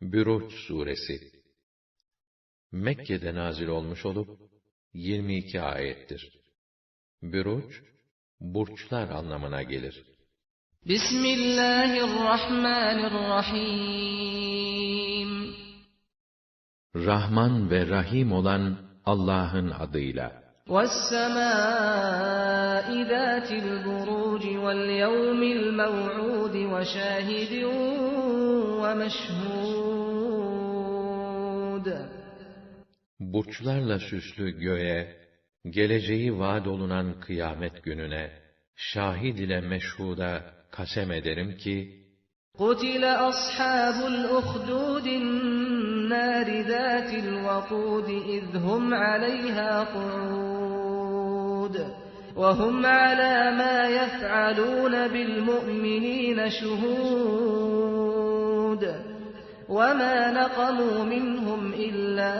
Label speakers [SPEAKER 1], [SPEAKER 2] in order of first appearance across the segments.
[SPEAKER 1] Büruç suresi Mekke'de nazil olmuş olup 22 ayettir. Büruç burçlar anlamına gelir.
[SPEAKER 2] Bismillahirrahmanirrahim.
[SPEAKER 1] Rahman ve Rahim olan Allah'ın adıyla.
[SPEAKER 2] وَالسَّمَاءِ ذَاتِ الْبُرُوجِ وَالْيَوْمِ الْمَوْعُودِ وَشَاهِدٍ وَمَشْهُودٍ
[SPEAKER 1] Burçlarla süslü göğe, geleceği vaad olunan kıyamet gününe, şahid ile meşhuda kasem ederim ki,
[SPEAKER 2] قُتِلَ أَصْحَابُ الْأُخْدُودِ النَّارِ ذَاتِ الْوَقُودِ إِذْ هُمْ عَلَيْهَا قُعُودٌ وَهُمْ عَلَى مَا يَفْعَلُونَ بِالْمُؤْمِنِينَ شُهُودٌ وَمَا نَقَمُوا مِنْهُمْ إِلَّا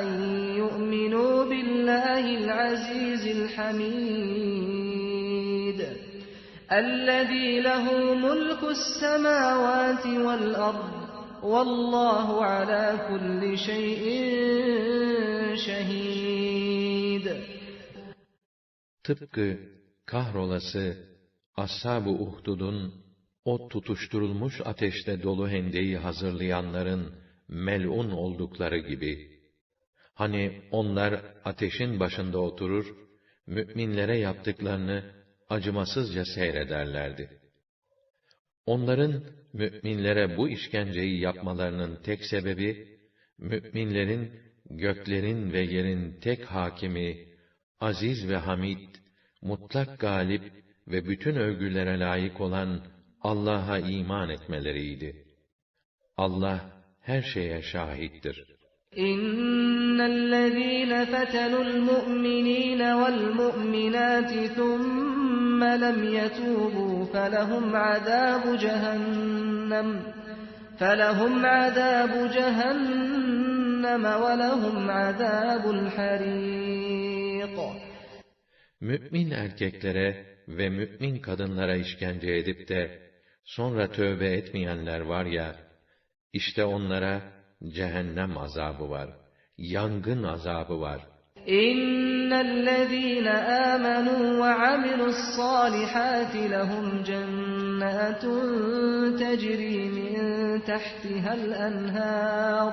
[SPEAKER 2] أَن يُؤْمِنُوا بِاللَّهِ الْعَزِيزِ الْحَمِيدِ الَّذِي لَهُ مُلْكُ السَّمَاوَاتِ وَالْأَرْضِ وَاللَّهُ عَلَى كُلِّ شَيْءٍ شَهِيدٌ
[SPEAKER 1] tıpkı kahrolası Ashab-ı Uhdud'un o tutuşturulmuş ateşte dolu hendeyi hazırlayanların melun oldukları gibi, hani onlar ateşin başında oturur, müminlere yaptıklarını acımasızca seyrederlerdi. Onların müminlere bu işkenceyi yapmalarının tek sebebi, müminlerin göklerin ve yerin tek hakimi, aziz ve hamid, mutlak galip ve bütün övgülere layık olan Allah'a iman etmeleriydi. Allah her şeye şahittir.
[SPEAKER 2] إِنَّ الَّذِينَ فَتَنُوا الْمُؤْمِنِينَ وَالْمُؤْمِنَاتِ ثُمَّ لَمْ يَتُوبُوا فَلَهُمْ عَذَابُ جَهَنَّمَ فَلَهُمْ عَذَابُ جَهَنَّمَ وَلَهُمْ عَذَابُ الْحَرِيقِ
[SPEAKER 1] Mümin erkeklere ve mümin kadınlara işkence edip de sonra tövbe etmeyenler var ya, işte onlara cehennem azabı var, yangın azabı var.
[SPEAKER 2] إِنَّ الَّذِينَ آمَنُوا وَعَمِلُوا الصَّالِحَاتِ لَهُمْ جَنَّاتٌ تَجْرِي مِن تَحْتِهَا الْأَنْهَارُ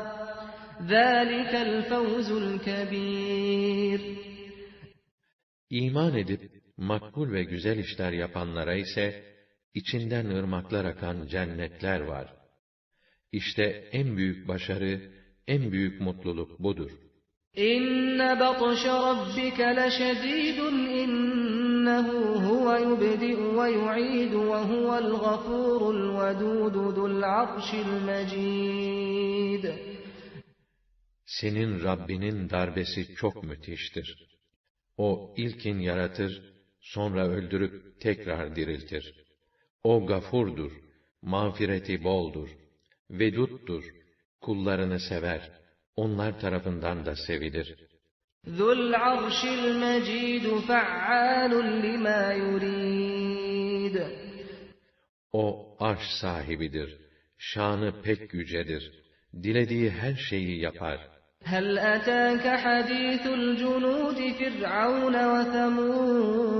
[SPEAKER 2] ذَلِكَ الْفَوْزُ الْكَبِيرُ
[SPEAKER 1] İman edip makbul ve güzel işler yapanlara ise içinden ırmaklar akan cennetler var. İşte en büyük başarı, en büyük mutluluk budur.
[SPEAKER 2] İnne batşe rabbike leşedîdun innehu huve yubdi'u ve yu'idu ve huvel gafurul vedudu dul arşil mecid.
[SPEAKER 1] Senin Rabbinin darbesi çok müthiştir. O ilkin yaratır, sonra öldürüp tekrar diriltir. O gafurdur, mağfireti boldur, veduttur, kullarını sever, onlar tarafından da sevilir.
[SPEAKER 2] ذُو الْعَرْشِ الْمَجِيدُ فَعَّالٌ لِمَا يُرِيدُ
[SPEAKER 1] O arş sahibidir, şanı pek yücedir, dilediği her şeyi yapar.
[SPEAKER 2] هَلْ أَتَاكَ حَدِيثُ الْجُنُودِ فِرْعَوْنَ وَثَمُودَ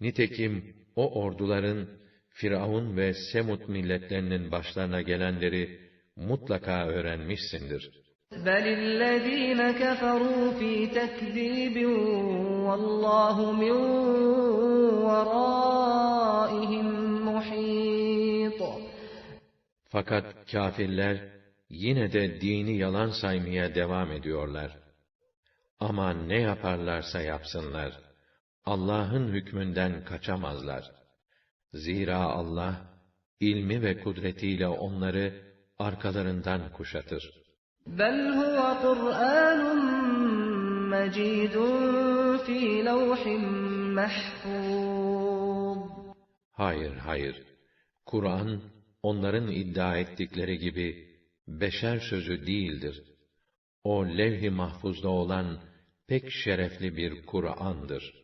[SPEAKER 1] Nitekim o orduların, Firavun ve Semut milletlerinin başlarına gelenleri mutlaka öğrenmişsindir.
[SPEAKER 2] بَلِ الَّذ۪ينَ كَفَرُوا ف۪ي تَكْذ۪يبٍ وَاللّٰهُ مِنْ وَرَائِهِمْ مُح۪يطٌ
[SPEAKER 1] Fakat kâfirler yine de dini yalan saymaya devam ediyorlar. Ama ne yaparlarsa yapsınlar, Allah'ın hükmünden kaçamazlar. Zira Allah, ilmi ve kudretiyle onları arkalarından kuşatır.
[SPEAKER 2] بَلْ هُوَ قُرْآنٌ مَجِيدٌ ف۪ي لَوْحٍ مَحْفُوظٍ
[SPEAKER 1] Hayır, hayır. Kur'an, onların iddia ettikleri gibi, beşer sözü değildir. O levh-i mahfuzda olan pek şerefli bir Kur'an'dır.